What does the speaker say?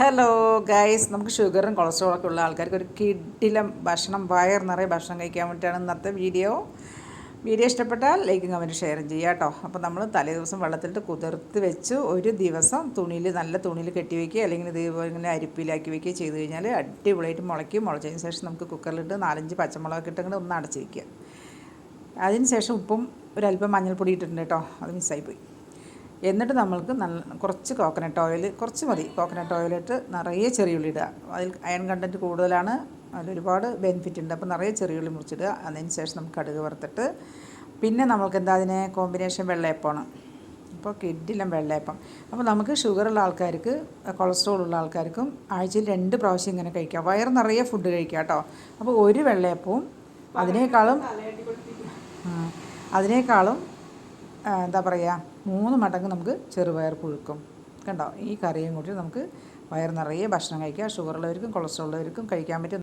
Hello guys നമുക്ക് ഷുഗറും കൊളസ്ട്രോളൊക്കെ ഉള്ള ആൾക്കാർക്ക് ഒരു കിഡിലം ഭക്ഷണം വയർ നിറയെ ഭക്ഷണം കഴിക്കാൻ വേണ്ടിയിട്ടാണ് ഇന്നത്തെ വീഡിയോ വീഡിയോ ഇഷ്ടപ്പെട്ടാൽ ലൈക്കും കമന്റ് ഷെയറും ചെയ്യുക കേട്ടോ. അപ്പോൾ നമ്മൾ തലേ ദിവസം വെള്ളത്തിലിട്ട് കുതിർത്ത് വെച്ച് ഒരു ദിവസം തുണിയിൽ നല്ല തുണിയിൽ കെട്ടി വയ്ക്കുക അല്ലെങ്കിൽ ഇതേപോലെ ഇങ്ങനെ അരിപ്പിലാക്കി വയ്ക്കുക ചെയ്ത് കഴിഞ്ഞാൽ അടിപൊളിയായിട്ട് മുളയ്ക്കും. മുളച്ചതിന് ശേഷം നമുക്ക് കുക്കറിലിട്ട് നാലഞ്ച് പച്ചമുളകൊക്കെ ഇട്ടെങ്കിൽ ഒന്ന് അടച്ച് വയ്ക്കുക അതിന് ശേഷം ഉപ്പും ഒരല്പം മഞ്ഞൾപ്പൊടി ഇട്ടിട്ടുണ്ട് കേട്ടോ. അത് മിസ്സായിപ്പോയി എന്നിട്ട് നമ്മൾക്ക് നല്ല കുറച്ച് കോക്കനട്ട് ഓയിൽ കുറച്ച് മതി. കോക്കനട്ട് ഓയിലിട്ട് നിറയെ ചെറിയുള്ളി ഇടുക. അതിൽ അയൺ കണ്ടന്റ് കൂടുതലാണ്. അതിലൊരുപാട് ബെനിഫിറ്റ് ഉണ്ട്. അപ്പോൾ നിറയെ ചെറിയുള്ളി മുറിച്ചിടുക. അതിന് ശേഷം നമുക്ക് കടുക് വറുത്തിട്ട് പിന്നെ നമ്മൾക്ക് എന്താ അതിനെ? കോമ്പിനേഷൻ വെള്ളയപ്പമാണ്. അപ്പോൾ കിഡിലും വെള്ളയപ്പം. അപ്പോൾ നമുക്ക് ഷുഗറുള്ള ആൾക്കാർക്ക് കൊളസ്ട്രോൾ ഉള്ള ആൾക്കാർക്കും ആഴ്ചയിൽ രണ്ട് പ്രാവശ്യം ഇങ്ങനെ കഴിക്കാം. വയറ് നിറയെ ഫുഡ് കഴിക്കാം കേട്ടോ. അപ്പോൾ ഒരു വെള്ളയപ്പവും അതിനേക്കാളും അതിനേക്കാളും എന്താ പറയുക മൂന്ന് മടങ്ങ് നമുക്ക് ചെറുപയർ പുഴുക്കും. കണ്ടോ? ഈ കറിയും കൂട്ടി നമുക്ക് വയർ നിറയെ ഭക്ഷണം കഴിക്കാം. ഷുഗറുള്ളവർക്കും കൊളസ്ട്രോൾ ഉള്ളവർക്കും കഴിക്കാൻ പറ്റും